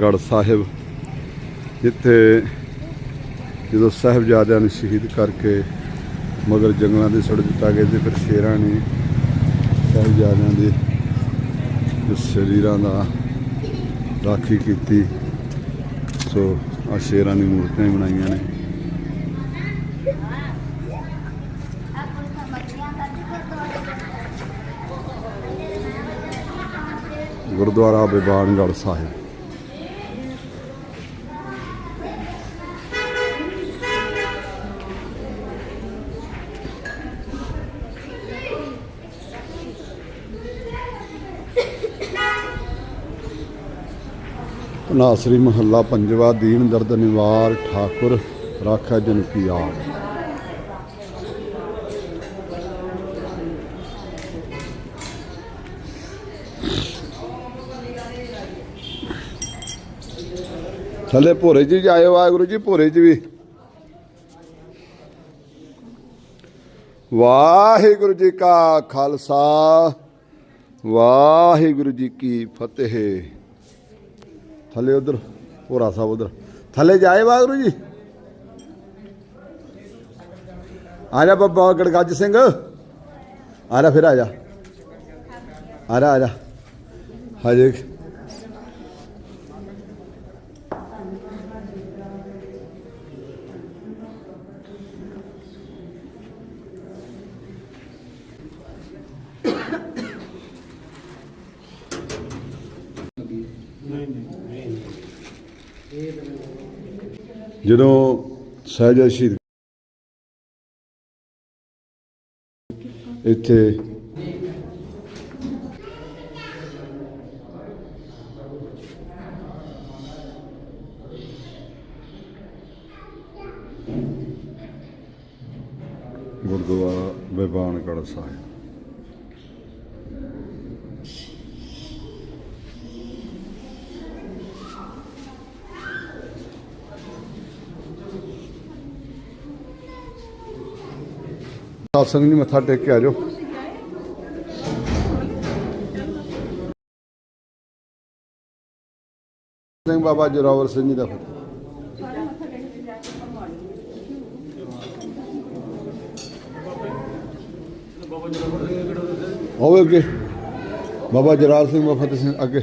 ਗੜ ਸਾਹਿਬ, ਜਿੱਥੇ ਜਦੋਂ ਸਾਹਿਬਜ਼ਾਦਿਆਂ ਨੂੰ ਸ਼ਹੀਦ ਕਰਕੇ ਮਗਰ ਜੰਗਲਾਂ ਦੇ ਸੁੱਟ ਦਿੱਤਾ ਗਿਆ ਤੇ ਫਿਰ ਸ਼ੇਰਾਂ ਨੇ ਸਾਹਿਬਜ਼ਾਦਿਆਂ ਦੇ ਸਰੀਰਾਂ ਦਾ ਰਾਖੀ ਕੀਤੀ। ਸੋ ਆ ਸ਼ੇਰਾਂ ਦੀ ਮੂਰਤੀਆਂ ਬਣਾਈਆਂ ਨੇ। ਗੁਰਦੁਆਰਾ ਬਿਬਾਨਗੜ੍ਹ ਸਾਹਿਬ। ਨਾਸਰੀ ਮਹੱਲਾ ਪੰਜਵਾ ਦੀਨ ਦਰਦ ਨਿਵਾਰ ਠਾਕੁਰ, ਰਾਖਾ ਜਨ ਕੀ ਆਪ। ਥੱਲੇ ਭੋਰੇ 'ਚ ਵੀ ਵਾਹਿਗੁਰੂ ਜੀ ਭੋਰੇ 'ਚ ਵੀ। ਵਾਹਿਗੁਰੂ ਜੀ ਕਾ ਖਾਲਸਾ, ਵਾਹਿਗੁਰੂ ਜੀ ਕੀ ਫਤਿਹ। ਥੱਲੇ ਉਧਰ, ਭੋਰਾ ਸਾਹਿਬ ਉਧਰ। ਥੱਲੇ ਜਾਏ ਵਾਹਿਗੁਰੂ ਜੀ। ਆ ਜਾ ਬਾਬਾ ਗੜਗੱਜ ਸਿੰਘ। ਆ ਜਾ ਫਿਰ ਆ ਜਾ। ਆ ਜਾ ਆ ਜਾ। ਹਜੇ ਜਦੋਂ ਸਹਿਜਾ ਸ਼ਹੀਦ ਇੱਥੇ ਗੁਰਦੁਆਰਾ ਬਿਬਾਨਗੜ੍ਹ ਸਾਹਿਬ। ਸਾਸੰਗ ਜੀ, ਮੱਥਾ ਟੇਕ ਕੇ ਆ ਜਾਓ। ਸਿੰਘ ਬਾਬਾ ਜੋਰਾਵਰ ਸਿੰਘ ਜੀ ਦਾ ਫਤਿਹ। ਹੋਵੇ ਅੱਗੇ। ਬਾਬਾ ਜਰਾਲ ਸਿੰਘ ਬਾਬਾ ਫਤਿਹ ਸਿੰਘ ਅੱਗੇ।